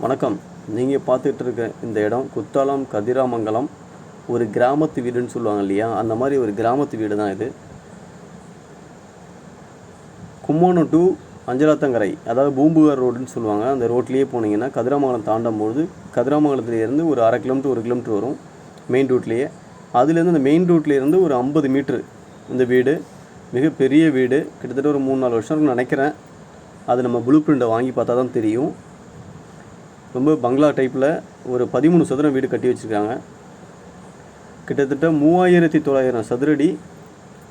வணக்கம். நீங்கள் பார்த்துட்டு இருக்க இந்த இடம் குத்தாலம் கதிராமங்கலம் ஒரு கிராமத்து வீடுன்னு சொல்லுவாங்க இல்லையா? அந்த மாதிரி ஒரு கிராமத்து வீடு தான் இது. கும்போணம் டு அஞ்சலாத்தங்கரை அதாவது பூம்புகார் ரோடுன்னு சொல்லுவாங்க. அந்த ரோட்லேயே போனீங்கன்னா கதிராமங்கலம் தாண்டும் கதிராமங்கலத்துலேருந்து ஒரு அரை கிலோமீட்டர் ஒரு கிலோமீட்டர் வரும் மெயின் ரூட்லேயே அதுலேருந்து அந்த மெயின் ரூட்லேருந்து ஒரு ஐம்பது மீட்ரு இந்த வீடு. மிகப்பெரிய வீடு. கிட்டத்தட்ட ஒரு மூணு நாலு வருஷம் நினைக்கிறேன். அது நம்ம ப்ளூ பிரிண்ட்டை வாங்கி பார்த்தா தான் தெரியும். ரொம்ப பங்களா டைப்பில் ஒரு பதிமூணு சதுரம் வீடு கட்டி வச்சுருக்காங்க. கிட்டத்தட்ட மூவாயிரத்தி தொள்ளாயிரம் சதுரடி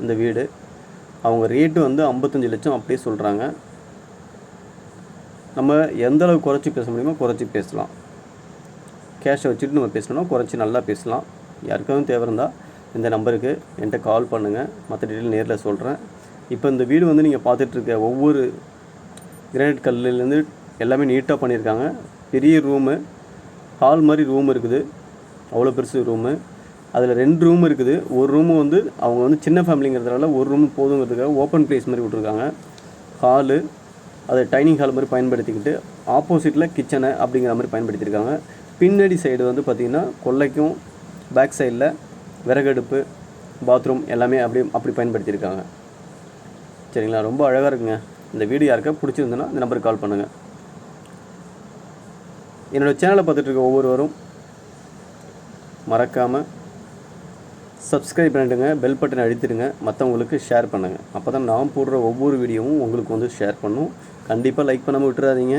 இந்த வீடு. அவங்க ரேட்டு வந்து ஐம்பத்தஞ்சு லட்சம் அப்படியே சொல்கிறாங்க நம்ம எந்த குறைச்சி பேச முடியுமோ குறைச்சி பேசலாம். கேஷை வச்சுட்டு நம்ம பேசணும்னா குறைச்சி நல்லா பேசலாம். யாருக்காவது தேவை இருந்தால் இந்த நம்பருக்கு என்கிட்ட கால் பண்ணுங்கள் மற்ற டீட்டெயில் நேரில் சொல்கிறேன் இப்போ இந்த வீடு வந்து நீங்கள் பார்த்துட்ருக்க ஒவ்வொரு கிரானைட் கல்லுலேருந்து எல்லாமே நீட்டாக பண்ணியிருக்காங்க. பெரிய ரூமு ஹால் மாதிரி ரூம் இருக்குது. அவ்வளோ பெருசு ரூமு அதில் ரெண்டு ரூம் இருக்குது. ஒரு ரூமு வந்து அவங்க வந்து சின்ன ஃபேமிலிங்கிறதுனால ஒரு ரூம் போதுங்கிறதுக்காக ஓப்பன் ப்ளேஸ் மாதிரி விட்ருக்காங்க ஹாலு அதை டைனிங் ஹால் மாதிரி பயன்படுத்திக்கிட்டு ஆப்போசிட்டில் கிச்சனை அப்படிங்கிற மாதிரி பயன்படுத்தியிருக்காங்க. பின்னாடி சைடு வந்து பார்த்திங்கன்னா கொல்லைக்கும் பேக் சைடில் விறகடுப்பு பாத்ரூம் எல்லாமே அப்படி அப்படி பயன்படுத்தியிருக்காங்க. சரிங்களா? ரொம்ப அழகாக இருக்குங்க. இந்த வீடியோ யாருக்கா பிடிச்சிருந்துன்னா இந்த நம்பருக்கு கால் பண்ணுங்கள் என்னோடய சேனலை பார்த்துட்டு இருக்க ஒவ்வொருவரும் மறக்காமல் சப்ஸ்கிரைப் பண்ணிடுங்க பெல் பட்டன் அழுத்திடுங்க மற்றவங்களுக்கு ஷேர் பண்ணுங்கள் அப்போ தான் நான் போடுற ஒவ்வொரு வீடியோவும் உங்களுக்கு வந்து ஷேர் பண்ணும். கண்டிப்பாக லைக் பண்ணாமல் விட்டுறாதீங்க.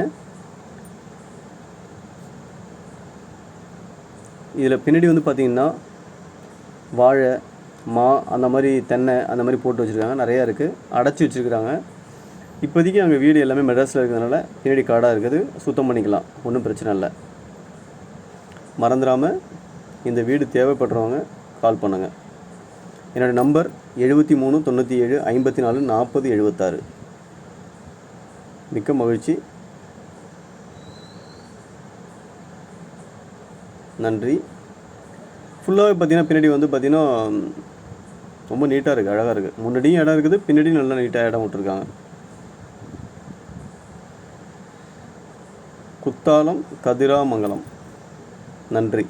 இதில் பின்னாடி வந்து பார்த்திங்கன்னா வாழை மா அந்த மாதிரி தென்னை அந்த மாதிரி போட்டு வச்சுருக்காங்க. நிறையா இருக்குது அடைச்சி வச்சுருக்குறாங்க. இப்போதைக்கு அங்கே வீடு எல்லாமே மெட்ராஸில் இருக்கிறதுனால பின்னாடி காடாக இருக்குது. சுத்தம் பண்ணிக்கலாம். ஒன்றும் பிரச்சனை இல்லை. மறந்துடாமல் இந்த வீடு தேவைப்படுறவங்க கால் பண்ணுங்கள் என்னோடய நம்பர் எழுபத்தி மூணு தொண்ணூற்றி ஏழு ஐம்பத்தி நாலு நாற்பது எழுபத்தாறு மிக்க மகிழ்ச்சி. நன்றி. ஃபுல்லாகவே பார்த்தீங்கன்னா பின்னாடி வந்து பார்த்தீங்கன்னா ரொம்ப நீட்டாக இருக்குது அழகாக இருக்குது. முன்னாடியும் இடம் இருக்குது பின்னாடியும் நல்லா நீட்டாக இடம் விட்ருக்காங்க குத்தாலம் கதிராமங்கலம். நன்றி.